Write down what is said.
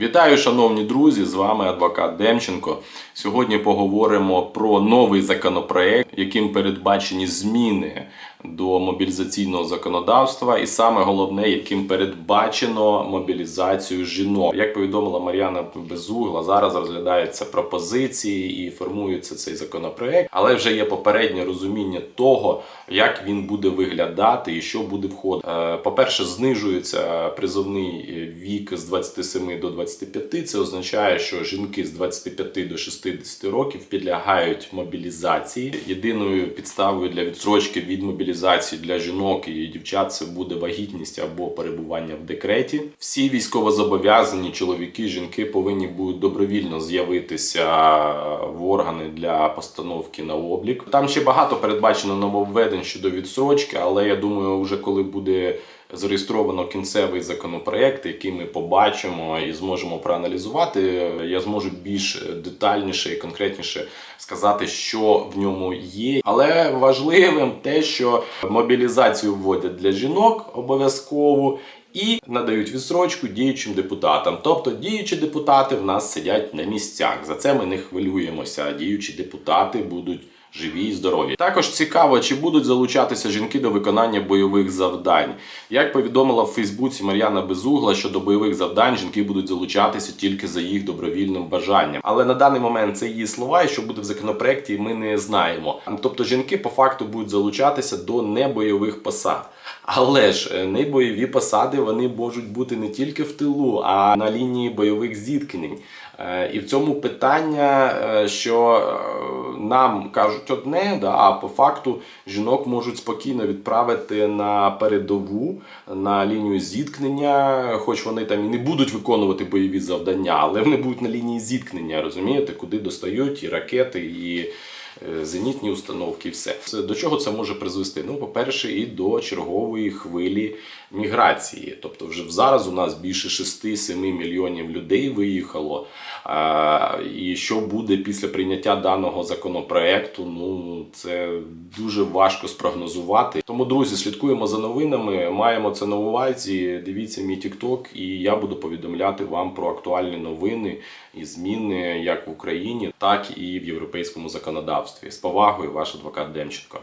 Вітаю, шановні друзі! З вами адвокат Демченко. Сьогодні поговоримо про новий законопроект, яким передбачені зміни до мобілізаційного законодавства, і саме головне, яким передбачено мобілізацію жінок. Як повідомила Мар'яна Безугла, зараз розглядаються пропозиції і формується цей законопроект, але вже є попереднє розуміння того, як він буде виглядати і що буде входити. Е, По-перше, знижується призовний вік з 27 до 25. Це означає, що жінки з 25 до 60 років підлягають мобілізації. Єдиною підставою для відсрочки від мобілізації для жінок і дівчат це буде вагітність або перебування в декреті. Всі військовозобов'язані чоловіки, жінки повинні будуть добровільно з'явитися в органи для постановки на облік. Там ще багато передбачено нововведень щодо відсрочки, але я думаю, вже коли буде зареєстровано кінцевий законопроект, який ми побачимо і зможемо проаналізувати, я зможу більш детальніше і конкретніше сказати, що в ньому є. Але важливим те, що мобілізацію вводять для жінок обов'язково. І надають відсрочку діючим депутатам. Тобто діючі депутати в нас сидять на місцях. За це ми не хвилюємося. Діючі депутати будуть живі і здорові. Також цікаво, чи будуть залучатися жінки до виконання бойових завдань. Як повідомила в Фейсбуці Мар'яна Безугла, що до бойових завдань жінки будуть залучатися тільки за їх добровільним бажанням. Але на даний момент це її слова, і що буде в законопроекті, ми не знаємо. Тобто жінки по факту будуть залучатися до небойових посад. Але ж е, небойові посади вони можуть бути не тільки в тилу, а на лінії бойових зіткнень. Е, І в цьому питання, е, що нам кажуть одне, да, а по факту жінок можуть спокійно відправити на передову, на лінію зіткнення, хоч вони там і не будуть виконувати бойові завдання, але вони будуть на лінії зіткнення, розумієте, куди достають і ракети, і зенітні установки, все. До чого це може призвести? Ну, по-перше, і до чергової хвилі міграції. Тобто, вже зараз у нас більше 6-7 мільйонів людей виїхало. І що буде після прийняття даного законопроекту? Ну це дуже важко спрогнозувати. Тому, друзі, слідкуємо за новинами. Маємо це на увазі. Дивіться мій TikTok, і я буду повідомляти вам про актуальні новини і зміни як в Україні, так і в європейському законодавстві. З повагою, ваш адвокат Демченко.